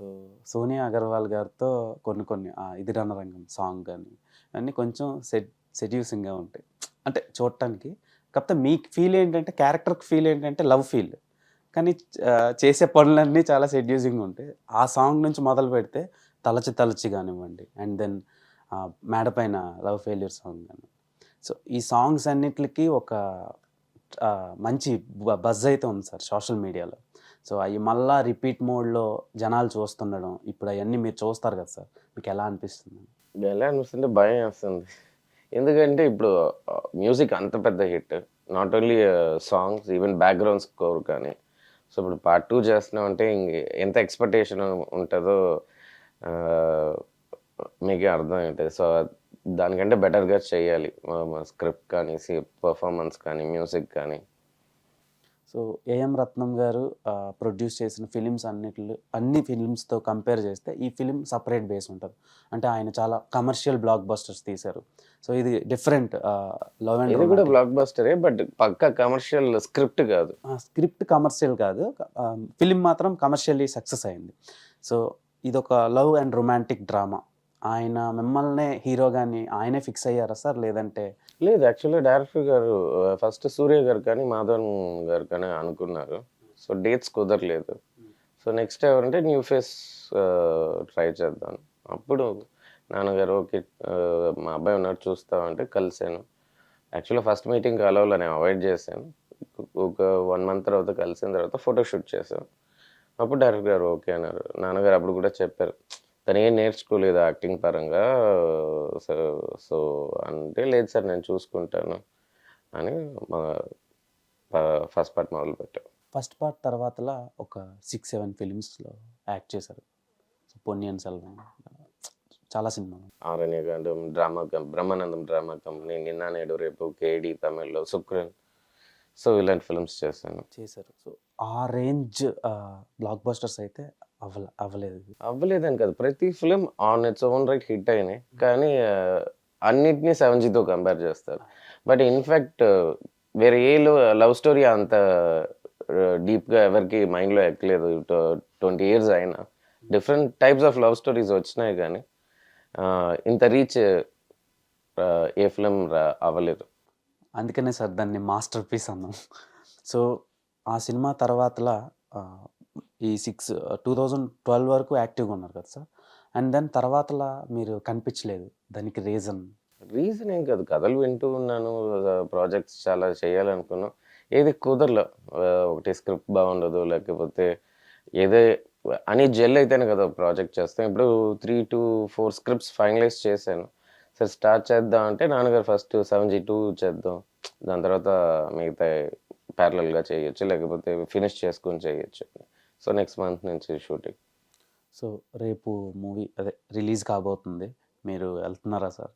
So Sonia Agarwal గారితో కొన్ని కొన్ని ఆ, ఇది రణరంగం సాంగ్ కానీ అన్నీ కొంచెం సెట్ సెడ్యూసింగ్గా ఉంటాయి. అంటే చూడటానికి కాకపోతే మీకు ఫీల్ ఏంటంటే క్యారెక్టర్కి ఫీల్ ఏంటంటే లవ్ ఫీల్ కానీ చేసే పనులన్నీ చాలా సెడ్యూసింగ్ ఉంటాయి. ఆ సాంగ్ నుంచి మొదలు పెడితే తలచి తలచి కానివ్వండి అండ్ దెన్ మేడ పైన లవ్ ఫెయిల్యూర్ సాంగ్ కానీ. సో ఈ సాంగ్స్ అన్నిటికీ ఒక మంచి బజ్ అయితే ఉంది సార్ సోషల్ మీడియాలో. సో అవి మళ్ళా రిపీట్ మోడ్లో జనాలు చూస్తుండడం ఇప్పుడు అవన్నీ మీరు చూస్తారు కదా సార్ మీకు ఎలా అనిపిస్తుంది? ఎలా అనిపిస్తుంటే భయం వేస్తుంది. ఎందుకంటే ఇప్పుడు మ్యూజిక్ అంత పెద్ద hit. Not only songs even background score కానీ. సో ఇప్పుడు పార్ట్ టూ చేస్తున్నాం అంటే ఇంక ఎంత ఎక్స్పెక్టేషన్ ఉంటుందో మీకే అర్థం సో దానికంటే బెటర్గా చేయాలి. స్క్రిప్ట్ కానీ పర్ఫార్మెన్స్ కానీ మ్యూజిక్ కానీ. సో ఏఎం రత్నం గారు ప్రొడ్యూస్ చేసిన ఫిలిమ్స్ అన్నిటిలో అన్ని ఫిలిమ్స్తో కంపేర్ చేస్తే ఈ ఫిలిం సపరేట్ బేస్ ఉంటుంది. అంటే ఆయన చాలా కమర్షియల్ బ్లాక్ బస్టర్స్ తీశారు. సో ఇది డిఫరెంట్ లవ్ ఇది కూడా అండ్ బ్లాక్ బస్టరే బట్ పక్క కమర్షియల్ స్క్రిప్ట్ కాదు. స్క్రిప్ట్ కమర్షియల్ కాదు. ఫిలిం మాత్రం కమర్షియల్లీ సక్సెస్ అయింది. సో ఇదొక లవ్ అండ్ రొమాంటిక్ డ్రామా ఆయన మిమ్మల్నే హీరో కానీ ఆయనే ఫిక్స్ అయ్యారా సార్? లేదంటే లేదు యాక్చువల్లీ డైరెక్టర్ గారు ఫస్ట్ సూర్య గారు కానీ మాధవన్ గారు కానీ అనుకున్నారు. సో డేట్స్ కుదరలేదు. సో నెక్స్ట్ ఎవరంటే న్యూ ఫేస్ ట్రై చేద్దాం. అప్పుడు నాన్నగారు ఓకే మా అబ్బాయి ఉన్నాడు చూస్తామంటే కలిసాను యాక్చువల్లీ ఫస్ట్ మీటింగ్ కలవాలో నేను అవాయిడ్ చేశాను. ఒక వన్ మంత్ తర్వాత కలిసిన తర్వాత ఫోటో షూట్ చేశాను అప్పుడు డైరెక్టర్ గారు ఓకే అన్నారు. నాన్నగారు అప్పుడు కూడా చెప్పారు. తను ఏం నేర్చుకోలేదు యాక్టింగ్ పరంగా. సో సో అంటే లేదు సార్ నేను చూసుకుంటాను అని మా ఫస్ట్ పార్ట్ మొదలు పెట్టాం. ఫస్ట్ పార్ట్ తర్వాతలా ఒక సిక్స్ సెవెన్ ఫిలిమ్స్లో యాక్ట్ చేశారు. సో పొన్నియన్ సెల్వం చాలా సినిమాలు. ఆరణ్యకాండం డ్రామా కం బ్రహ్మానందం డ్రామా కంపెనీ నిన్న నేడు రేపు కేడి తమిళ్ళో శుక్రన్ సో ఇలాంటి ఫిల్మ్స్ చేశాను. చేశారు. సో ఆ రేంజ్ బ్లాక్ బస్టర్స్ అయితే అవ్వలే అవ్వలేదు. అవ్వలేదని కాదు. ప్రతి film on its own right hit అయినాయి. కానీ అన్నిటినీ సెవెన్ జీతో కంపేర్ చేస్తారు. బట్ ఇన్ఫ్యాక్ట్ వేరే ఏ లవ్ స్టోరీ అంత డీప్గా ఎవరికి మైండ్లో ఎక్కలేదు. ట్వంటీ ఇయర్స్ అయినా. Different types of love stories వచ్చినాయి కానీ ఇంత రీచ్ ఏ ఫిలిం అవ్వలేదు. అందుకనే సార్ దాన్ని మాస్టర్ పీస్ అన్నాం. సో ఆ సినిమా తర్వాతలా ఈ సిక్స్ టూ థౌజండ్ ట్వెల్వ్ వరకు యాక్టివ్గా ఉన్నారు కదా సార్. అండ్ దాని తర్వాతలా మీరు కనిపించలేదు దానికి రీజన్. రీజన్ ఏం కాదు. కథలు వింటూ ఉన్నాను. ప్రాజెక్ట్స్ చాలా చేయాలనుకున్నాను ఏది కుదరలో. ఒకటి స్క్రిప్ట్ బాగుండదు లేకపోతే ఏదే అని జెల్ అయితేనే కదా ప్రాజెక్ట్ చేస్తాను ఇప్పుడు three to four scripts finalise చేశాను. సరే స్టార్ట్ చేద్దాం అంటే నాన్నగారు ఫస్ట్ సెవెన్ జీ టూ చేద్దాం. దాని తర్వాత మిగతా ప్యారలల్గా చేయొచ్చు లేకపోతే ఫినిష్ చేసుకొని చేయొచ్చు. సో నెక్స్ట్ మంత్ నుంచి షూటింగ్. సో రేపు మూవీ అదే రిలీజ్ కాబోతుంది. మీరు వెళ్తున్నారా sir?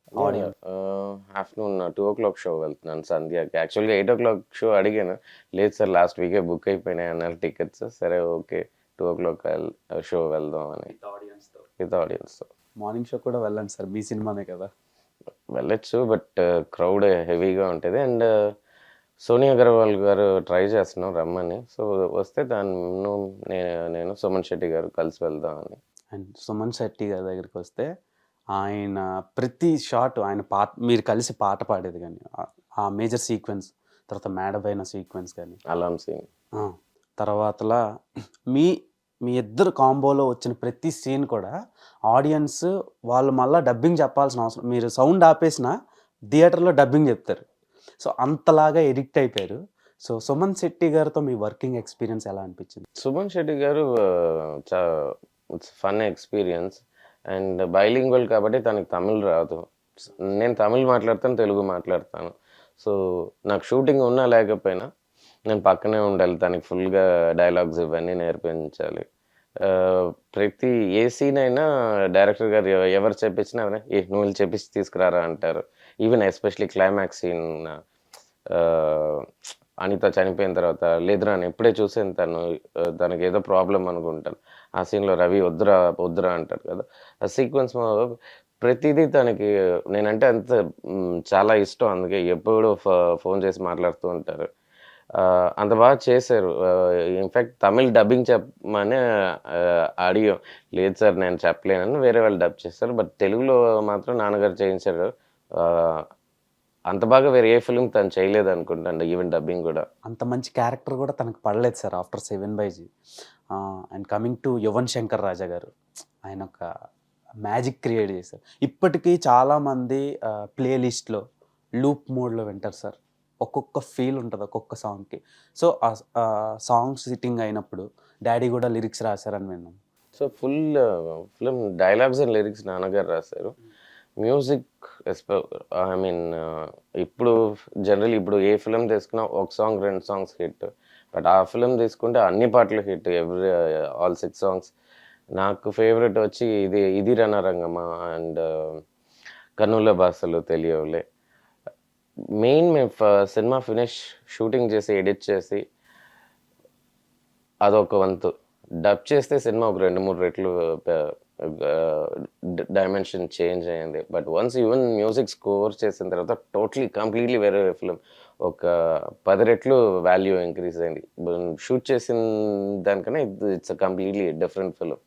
Afternoon two o'clock show వెళ్తున్నాను సంధ్యాకి. యాక్చువల్గా ఎయిట్ ఓ క్లాక్ షో అడిగాను. లేదు సార్ లాస్ట్ వీకే బుక్ అయిపోయినాయి అన్నారు టికెట్స్. సరే okay two o'clock show వెళ్దాం అని. విత్ ఆడియన్స్తో. మార్నింగ్ షో కూడా వెళ్ళండి సార్ మీ సినిమానే కదా. వెళ్ళొచ్చు బట్ క్రౌడ్ హెవీగా ఉంటుంది. అండ్ సోనియా అగర్వాల్ గారు ట్రై చేస్తున్నాం రమ్మని. సో వస్తే దాన్ని నేను నేను సుమన్ శెట్టి గారు కలిసి వెళ్దామని. అండ్ సుమన్ శెట్టి గారి దగ్గరికి వస్తే ఆయన ప్రతి షాట్ ఆయన పాట మీరు కలిసి పాట పాడేది కానీ ఆ- మేజర్ సీక్వెన్స్ తర్వాత మేడ పైన సీక్వెన్స్ కానీ. అలాం ఆ, తర్వాతలా మీ మీ ఇద్దరు కాంబోలో వచ్చిన ప్రతి సీన్ కూడా ఆడియన్స్ వాళ్ళు మళ్ళీ డబ్బింగ్ చెప్పాల్సిన అవసరం. మీరు సౌండ్ ఆపేసిన థియేటర్లో డబ్బింగ్ చెప్తారు. సో అంతలాగా ఎడిక్ట్ అయిపోయారు. సో సుమన్ శెట్టి గారితో మీ వర్కింగ్ ఎక్స్పీరియన్స్ ఎలా అనిపించింది? Suman Shetty garu it's fun experience. And bilingual కాబట్టి తనకి తమిళ్ రాదు. నేను తమిళ్ మాట్లాడతాను తెలుగు మాట్లాడతాను. సో నాకు షూటింగ్ ఉన్నా లేకపోయినా నేను పక్కనే ఉండాలి. తనకి ఫుల్గా డైలాగ్స్ ఇవన్నీ నేర్పించాలి. ప్రతి ఏ సీన్ అయినా డైరెక్టర్ గారు ఎవరు చెప్పించినా ఏ నువ్వు చెప్పించి తీసుకురారా అంటారు. Even especially climax scene Anitha చనిపోయిన తర్వాత లేదు నేను ఎప్పుడే చూసాను తను తనకి ఏదో ప్రాబ్లం అనుకుంటాను. ఆ సీన్లో రవి వద్దురా వద్దురా అంటాడు కదా. ఆ సీక్వెన్స్ ప్రతిదీ తనకి నేనంటే అంత చాలా ఇష్టం. అందుకే ఎప్పుడు ఫోన్ చేసి మాట్లాడుతూ ఉంటారు. అంత బాగా చేశారు. ఇన్ఫ్యాక్ట్ తమిళ్ డబ్బింగ్ చెప్పమని అడిగాం. లేదు సార్ నేను చెప్పలేనని వేరే వాళ్ళు డబ్ చేస్తారు. బట్ తెలుగులో మాత్రం నాన్నగారు చేయించారు. అంత బాగా వేరే ఏ ఫిల్మ్ తను చేయలేదు అనుకుంటాను ఈవెన్ డబ్బింగ్ కూడా. అంత మంచి క్యారెక్టర్ కూడా తనకు పడలేదు sir after seven బైజీ and coming to Yuvan Shankar Raja garu ఆయన ఒక మ్యాజిక్ క్రియేట్ చేశారు. ఇప్పటికీ చాలామంది ప్లేలిస్ట్లో లూప్ మోడ్లో వింటారు సార్. ఒక్కొక్క ఫీల్ ఉంటుంది ఒక్కొక్క సాంగ్కి. సో ఆ సాంగ్ సిట్టింగ్ అయినప్పుడు డాడీ కూడా లిరిక్స్ రాశారని విన్నాం. So full film dialogues and lyrics నాన్నగారు రాశారు. మ్యూజిక్ ఐ మీన్ ఇప్పుడు జనరల్ ఇప్పుడు ఏ ఫిలిం తీసుకున్నా ఒక సాంగ్ రెండు సాంగ్స్ హిట్. బట్ ఆ ఫిలిం తీసుకుంటే అన్ని పాటలు hit every all six songs. నాకు ఫేవరెట్ వచ్చి ఇది ఇది రణరంగమ అండ్ కన్నుల భాషలు తెలియవులే. మెయిన్ మేము ఫ- సినిమా ఫినిష్ షూటింగ్ చేసి ఎడిట్ చేసి అదొక వంతు. డబ్ చేస్తే సినిమా ఒక రెండు మూడు రెట్లు డైమెన్షన్ చేంజ్ అయింది. But once even music score చేసిన తర్వాత టోటలీ కంప్లీట్లీ వేరే ఫిలిం. ఒక పది రెట్లు వాల్యూ ఇంక్రీజ్ అయింది. షూట్ చేసిన దానికన్నా it's completely different film.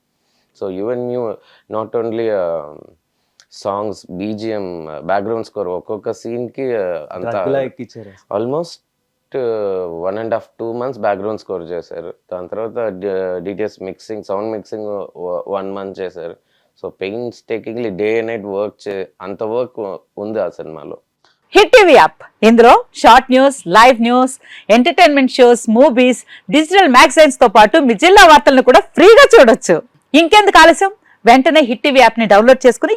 So even you not only songs BGM background score ఒక్కొక్క సీన్కి అంత డ్రగ్లా ఎక్కిచ్చారు almost one and half two months background score చేశారు. దాని తర్వాత details mixing sound mixing one month చేశారు. So painstakingly day and night work చే అంత వర్క్ ఉంది ఆ సినిమాలో. Hit TV app. ఇందులో short news live news entertainment shows movies digital మ్యాగజైన్స్తో పాటు మీ జిల్లా వార్తలను కూడా ఫ్రీగా చూడొచ్చు. ఇంకెందుకు ఆలస్యం? వెంటనే హిట్ టీవీ యాప్ని డౌన్లోడ్ చేసుకుని